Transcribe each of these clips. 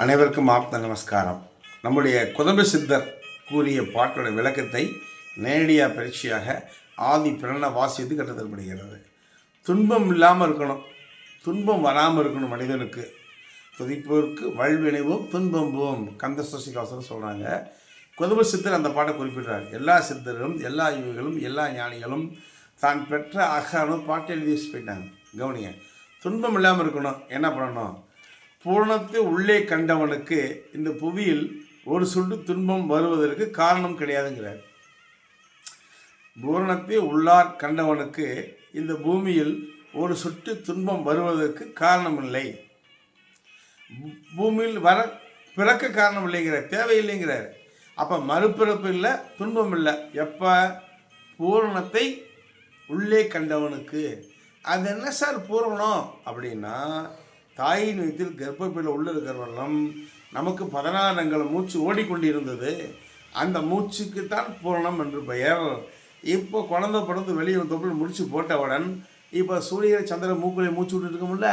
அனைவருக்கும் ஆப்த நமஸ்காரம். நம்முடைய குதம்ப சித்தர் கூறிய பாட்டோட விளக்கத்தை நேரடியாக பயிற்சியாக ஆதி பிரண வாசித்து கட்டத்தப்படுகிறது துன்பம் இல்லாமல் இருக்கணும். துன்பம் வராமல் இருக்கணும் மனிதனுக்கு. துதிப்போருக்கு வல்வினைவும் துன்பம் போம் கந்த சசிகாசனம் சொல்கிறாங்க குதம்ப சித்தர் அந்த பாட்டை குறிப்பிடுறார். எல்லா சித்தர்களும் எல்லா யுவிகளும் எல்லா ஞானிகளும் தான் பெற்ற அகாரம் பாட்டை எழுதி போயிட்டாங்க. கவனிங்க. துன்பம் இல்லாமல் இருக்கணும். என்ன பண்ணணும்? பூரணத்தை உள்ளே கண்டவனுக்கு இந்த புவியில் ஒரு சுட்டு துன்பம் வருவதற்கு காரணம் கிடையாதுங்கிறார். பூரணத்தை உள்ளார் கண்டவனுக்கு இந்த பூமியில் ஒரு சுட்டு துன்பம் வருவதற்கு காரணம் இல்லை பூமியில் வர பிறக்க காரணம் இல்லைங்கிறார் தேவையில்லைங்கிறார். அப்போ மறுபிறப்பு இல்லை துன்பம் இல்லை. எப்போ? பூரணத்தை உள்ளே கண்டவனுக்கு. அது என்ன சார் பூரணம்? அப்படின்னா தாயின் வயிற்றில் கர்ப்பப்பையில் உள்ள இருக்கிறவெல்லாம் நமக்கு பதினாறங்கள் மூச்சு ஓடிக்கொண்டிருந்தது. அந்த மூச்சுக்கு தான் பூரணம் என்று பெயர். இப்போ குழந்தை பிறந்து வெளியே தொப்பில் முடிச்சு போட்டவுடன் இப்போ சூரிய சந்திர மூக்குலை மூச்சு விட்டுட்டு இருக்கோம்ல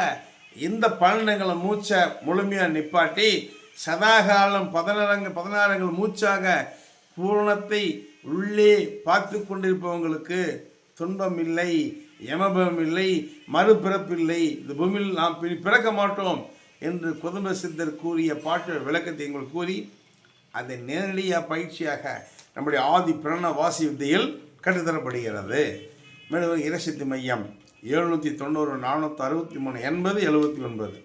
இந்த பன்னெண்டுங்களை மூச்சை முழுமையாக நிப்பாட்டி சதாகாலம் பதினாறங்க பதினாறுங்கள் மூச்சாக பூரணத்தை உள்ளே பார்த்து கொண்டிருப்பவங்களுக்கு துன்பம் இல்லை. யமபம் இல்லை மறுபிறப்பில்லை இந்த பூமியில் நாம் பிறக்க மாட்டோம் என்று குதும்ப சித்தர் கூறிய பாட்டு விளக்கத்தை எங்கள் கூறி அதை நேரடியாக பயிற்சியாக நம்முடைய ஆதி பிரண வாசி வித்தையில் கற்றுத்தரப்படுகிறது. மேலும் இரசித்தி மையம் எழுநூற்றி தொண்ணூறு நானூற்றி அறுபத்தி மூணு எண்பது எழுபத்தி ஒன்பது.